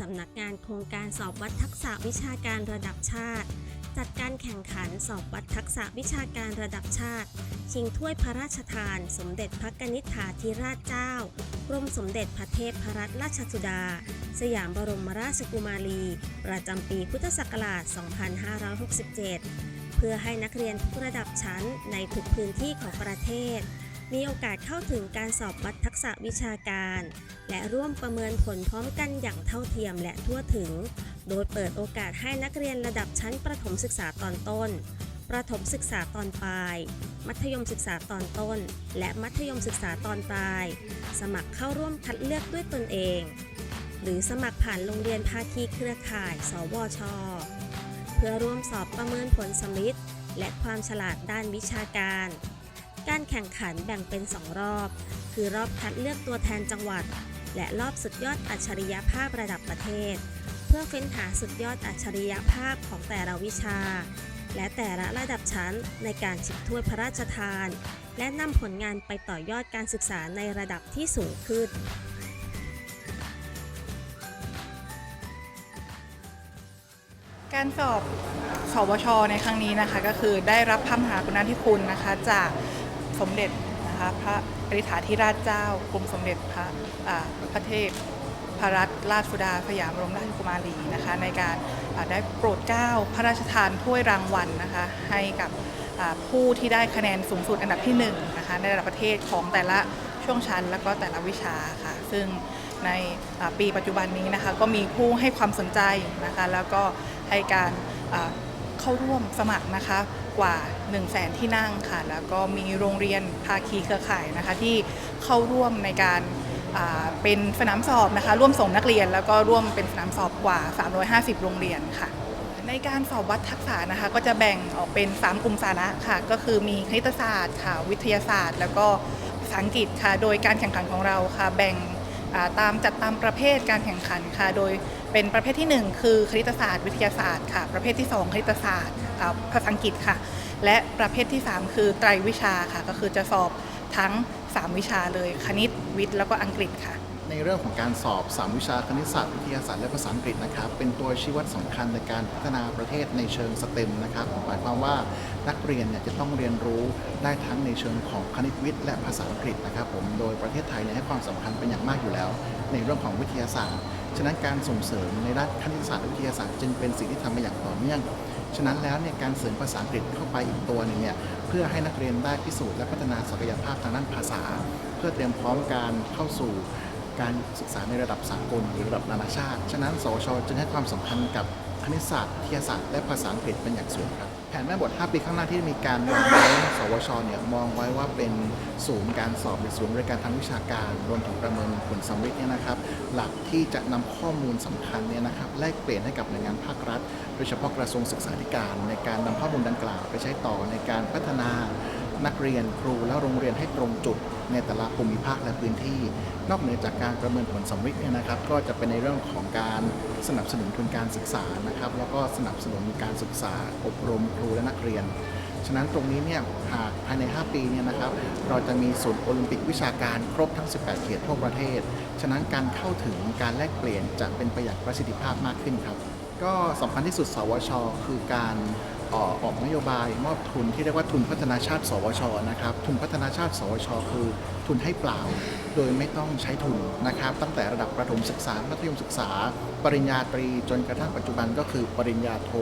สำนักงานโครงการสอบวัดทักษะวิชาการระดับชาติ จัดการแข่งขันสอบวัดทักษะวิชาการระดับชาติ ชิงถ้วยพระราชทาน สมเด็จพระกนิษฐาธิราชเจ้ากรมสมเด็จพระเทพรัตนราชสุดา สยามบรมราชกุมารี ประจำปีพุทธศักราช 2567 เพื่อให้นักเรียนทุกระดับชั้นในทุกพื้นที่ของประเทศ มีโอกาสเข้าถึงการสอบวัดทักษะวิชาการ และร่วมประเมินผลพร้อมกันอย่างเท่าเทียมและทั่วถึง โดยเปิดโอกาสให้นักเรียนระดับชั้นประถมศึกษาตอนต้น ประถมศึกษาตอนปลาย มัธยมศึกษาตอนต้น และมัธยมศึกษาตอนปลาย สมัครเข้าร่วมคัดเลือกด้วยตนเอง หรือสมัครผ่านโรงเรียนภาคีเครือข่าย สวช เพื่อร่วมสอบประเมินผลสำลิดและความฉลาดด้านวิชาการ การแข่งขันแบ่งเป็น 2 รอบ คือรอบคัดเลือกตัวแทนจังหวัด และรอบสุดยอดอัจฉริยภาพระดับประเทศ เพื่อเฟ้นหาสุดยอดอัจฉริยภาพของแต่ละวิชา และแต่ละระดับชั้นในการชิงถ้วยพระราชทาน และนำผลงานไปต่อยอดการศึกษาในระดับที่สูงขึ้นการสอบสวช ในครั้งนี้นะคะ ก็คือได้รับพระมหากรุณาธิคุณนะคะ จาก สมเด็จนะคะพระปริษฐาธิราชเจ้ากรมสมเด็จพระอาพระเทพพระรัตนราชสุดาสยามรมราชกุมารีนะคะในการได้โปรดเกล้าพระราชทานถ้วยรางวัลนะคะให้กับผู้ที่ได้คะแนนสูงสุดอันดับที่หนึ่งนะคะในระดับประเทศของแต่ละช่วงชั้นแล้วก็แต่ละวิชาค่ะ ซึ่งในปีปัจจุบันนี้นะคะก็มีผู้ให้ความสนใจนะคะแล้วก็ให้การเข้าร่วมสมัครนะคะ กว่า 1 0 0 0 0แสนที่นั่งค่ะ แล้วก็มีโรงเรียนภาคีเครือข่ายนะคะที่เข้าร่วมในการเป็นสนามสอบนะคะร่วมส่งนักเรียน แล้วก็ร่วมเป็นสนามสอบกว่า 350 โรงเรียนค่ะ ในการสอบวัดทักษะนะคะ ก็จะแบ่งออกเป็น 3 กลุ่มสาระค่ะ ก็คือมีคณิตศาสตร์ค่ะ วิทยาศาสตร์ แล้วก็ภาษาอังกฤษค่ะ โดยการแข่งขันของเราค่ะ แบ่งตามจัดตามประเภทการแข่งขันค่ะ โดยเป็นประเภทที่ 1 คือคณิตศาสตร์ วิทยาศาสตร์ค่ะ ประเภทที่ 2 คณิตศาสตร์ ภาษาอังกฤษค่ะ และประเภทที่ 3 คือไตรวิชาค่ะ ก็คือจะสอบทั้ง 3 วิชาเลยคณิตวิทย์แล้วก็อังกฤษค่ะ ในเรื่องของการสอบ 3 วิชาคณิตศาสตร์วิทยาศาสตร์และภาษาอังกฤษนะครับ เป็นตัวชี้วัดสำคัญในการพัฒนาประเทศในเชิงสเต็มนะครับหมายความว่านักเรียนเนี่ยจะต้องเรียนรู้ได้ทั้งในเชิงของคณิตวิทย์และภาษาอังกฤษนะครับ ผมโดยประเทศไทยเนี่ยให้ความสำคัญเป็นอย่างมากอยู่แล้ว ในเรื่องของวิทยาศาสตร์ฉะนั้นการส่งเสริมในด้านคณิตศาสตร์และวิทยาศาสตร์จึงเป็นสิ่งที่ทำมาอย่างต่อเนื่อง ฉะนั้นแล้วเนี่ยการเสริมภาษาอังกฤษเข้าไปอีกตัวหนึ่งเนี่ยเพื่อให้นักเรียนได้พิสูจน์และพัฒนาศักยภาพทางด้านภาษา เพื่อเตรียมพร้อมการเข้าสู่การศึกษาในระดับสากลหรือระดับนานาชาติ ฉะนั้นสวชจึงให้ความสำคัญกับคณิตศาสตร์วิทยาศาสตร์และภาษาอังกฤษเป็นอย่างสูงครับ แม่บท 5 ปีข้างหน้าที่มีการวางไว้สวชเนี่ยมองไว้ว่าเป็นศูนย์การสอบหรือศูนย์บริการทางวิชาการรวมถึงประเมินผลสำเร็จเนี่ยนะครับ หลักที่จะนำข้อมูลสำคัญเนี่ยนะครับแลกเปลี่ยนให้กับหน่วยงานภาครัฐ โดยเฉพาะกระทรวงศึกษาธิการ ในการนำข้อมูลดังกล่าว ไปใช้ต่อในการพัฒนานักเรียนครูและโรงเรียนให้ตรงจุด ในแต่ละภูมิภาคและพื้นที่ นอกเหนือจากการประเมินผลสำลิดเนี่ยนะครับ ก็จะเป็นในเรื่องของการสนับสนุนทุนการศึกษานะครับ แล้วก็สนับสนุนการศึกษา อบรมครูและนักเรียน ฉะนั้นตรงนี้เนี่ยหากภายใน 5 ปีเนี่ยนะครับ เราจะมีศูนย์โอลิมปิกวิชาการครบทั้ง 18 เขตทั่วประเทศ ฉะนั้นการเข้าถึงการแลกเปลี่ยนจะเป็นไปอย่างประสิทธิภาพมากขึ้นครับ ก็สำคัญที่สุดสวช คือการ ออกนโยบายมอบทุนที่เรียกว่าทุนพัฒนาชาติ สวชนะครับ ทุนพัฒนาชาติ สวช คือทุนให้เปล่า โดยไม่ต้องใช้ทุนนะครับ ตั้งแต่ระดับประถมศึกษา มัธยมศึกษา ปริญญาตรีจนกระทั่งปัจจุบันก็คือปริญญาโท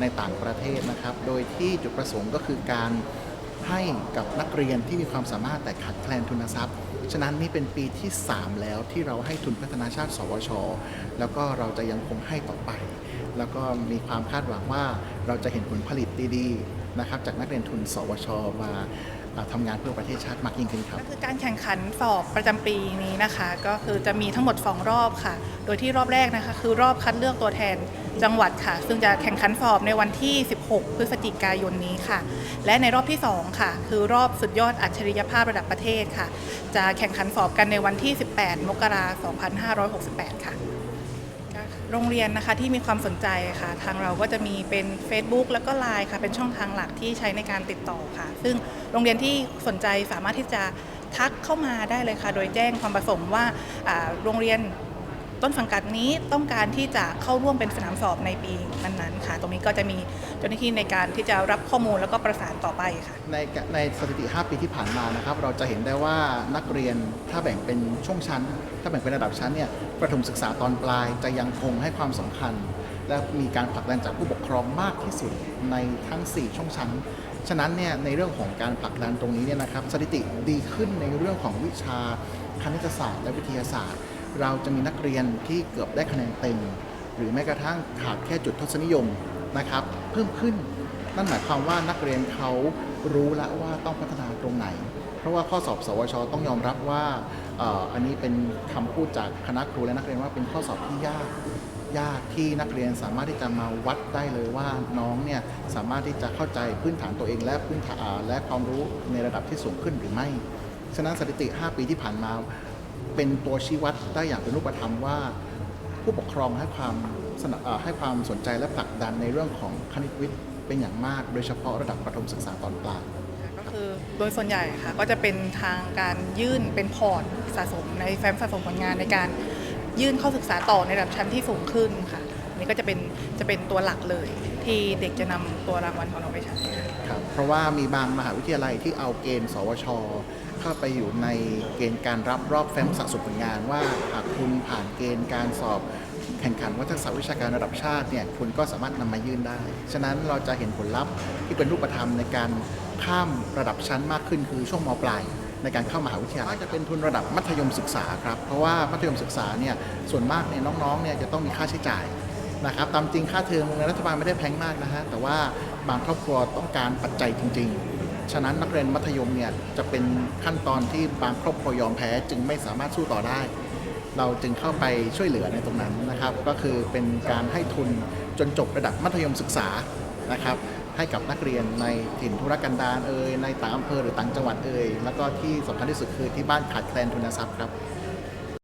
ในต่างประเทศนะครับ โดยที่จุดประสงค์ก็คือการให้กับนักเรียนที่มีความสามารถแต่ขาดแคลนทุนทรัพย์ ฉะนั้นนี่เป็นปีที่ 3 แล้วที่เราให้ทุนพัฒนาชาติ สวช แล้วก็เราจะยังคงให้ต่อไป แล้วก็มีความคาดหวังว่าเราจะเห็นผลผลิตดีๆนะครับจากนักเรียนทุน สวช มาอ่าทำงานเพื่อประเทศชาติมากยิ่งขึ้นครับก็คือการแข่งขันสอบประจำปีนี้นะคะ ก็คือจะมีทั้งหมด 2 รอบค่ะ โดยที่รอบแรกนะคะ คือรอบคัดเลือกตัวแทน จังหวัดค่ะ ซึ่งจะแข่งขันสอบในวันที่ 16 พฤศจิกายนนี้ค่ะ และในรอบที่ 2 ค่ะ คือรอบสุดยอดอัจฉริยภาพระดับประเทศค่ะ จะแข่งขันสอบกันในวันที่ 18 มกราคม 2568 ค่ะ โรงเรียนนะคะที่มีความสนใจค่ะ ทางเราก็จะมีเป็น Facebook แล้วก็ Line ค่ะ เป็นช่องทางหลักที่ใช้ในการติดต่อค่ะ ซึ่งโรงเรียนที่สนใจสามารถที่จะทักเข้ามาได้เลยค่ะ โดยแจ้งความประสงค์ว่าอ่าโรงเรียน ต้นสังกัดนี้ต้องการที่จะเข้าร่วมเป็นสนามสอบในปีนั้นๆค่ะ ตรงนี้ก็จะมีเจ้าหน้าที่ในการที่จะรับข้อมูลแล้วก็ประสานต่อไปค่ะ ในในสถิติ 5 ปีที่ผ่านมานะครับ เราจะเห็นได้ว่านักเรียนถ้าแบ่งเป็นช่วงชั้น ถ้าแบ่งเป็นระดับชั้นเนี่ยประถมศึกษาตอนปลายจะยังคงให้ความสำคัญ และมีการผลักดันจากผู้ปกครองมากที่สุดในทั้ง 4 ช่วงชั้นฉะนั้นเนี่ยในเรื่องของการผลักดันตรงนี้เนี่ยนะครับสถิติดีขึ้นในเรื่องของวิชาคณิตศาสตร์และวิทยาศาสตร์ เราจะมีนักเรียนที่เกือบได้คะแนนเต็ม หรือแม้กระทั่งขาดแค่จุดทศนิยมนะครับ เพิ่มขึ้นนั่นหมายความว่านักเรียนเขารู้แล้วว่าต้องพัฒนาตรงไหน เพราะว่าข้อสอบสวชต้องยอมรับว่าอันนี้เป็นคำพูดจากคณะครูและนักเรียนว่าเป็นข้อสอบที่ยากยากที่นักเรียนสามารถที่จะมาวัดได้เลยว่าน้องเนี่ยสามารถที่จะเข้าใจพื้นฐานตัวเองและพื้นฐานและความรู้ในระดับที่สูงขึ้นหรือไม่ ฉะนั้นสถิติ 5 ปีที่ผ่านมา เป็นตัวชี้วัดได้อย่างเป็นรูปธรรมว่า ผู้ปกครองให้ความสนับเอ่อให้ความสนใจและผลักดันในเรื่องของคณิตวิทย์เป็นอย่างมาก โดยเฉพาะระดับประถมศึกษาตอนกลางก็คือโดยส่วนใหญ่ค่ะก็จะเป็นทางการยื่นเป็นพอร์ตสะสมในแฟ้มสะสมผลงานในการยื่นเข้าศึกษาต่อในระดับชั้นที่สูงขึ้นค่ะอันนี่ก็จะเป็นจะเป็นตัวหลักเลยที่เด็กจะนำตัวรางวัลของเราไปใช้ค่ะครับเพราะว่ามีบางมหาวิทยาลัยที่เอาเกณฑ์ สวช เข้าไปอยู่ในเกณฑ์การรับรอบแฟ้มสะสมผลงานว่าหากคุณผ่านเกณฑ์การสอบแข่งขันวัฒนศาสตร์วิชาการระดับชาติเนี่ยคุณก็สามารถนำมายื่นได้ ฉะนั้นเราจะเห็นผลลัพธ์ที่เป็นรูปธรรมในการข้ามระดับชั้นมากขึ้นคือช่วงมปลายในการเข้ามหาวิทยาลัยจะเป็นทุนระดับมัธยมศึกษาครับเพราะว่ามัธยมศึกษาเนี่ยส่วนมากเนี่ยน้องๆเนี่ยจะต้องมีค่าใช้จ่ายนะครับตามจริงค่าเทอมโรงเรียนรัฐบาลไม่ได้แพงมากนะฮะแต่ว่าบางครอบครัวต้องการปัจจัยจริง ๆ ฉะนั้นนักเรียนมัธยมเนี่ยจะเป็นขั้นตอนที่บางครอบครัวยอมแพ้ จึงไม่สามารถสู้ต่อได้ เราจึงเข้าไปช่วยเหลือในตรงนั้นนะครับ ก็คือเป็นการให้ทุนจนจบระดับมัธยมศึกษานะครับให้กับนักเรียนในถิ่นธุรกันดารเอ่ยในต่างอำเภอหรือต่างจังหวัดเอ่ยแล้วก็ที่สำคัญที่สุดคือที่บ้านขาดแคลนทุนทรัพย์ครับ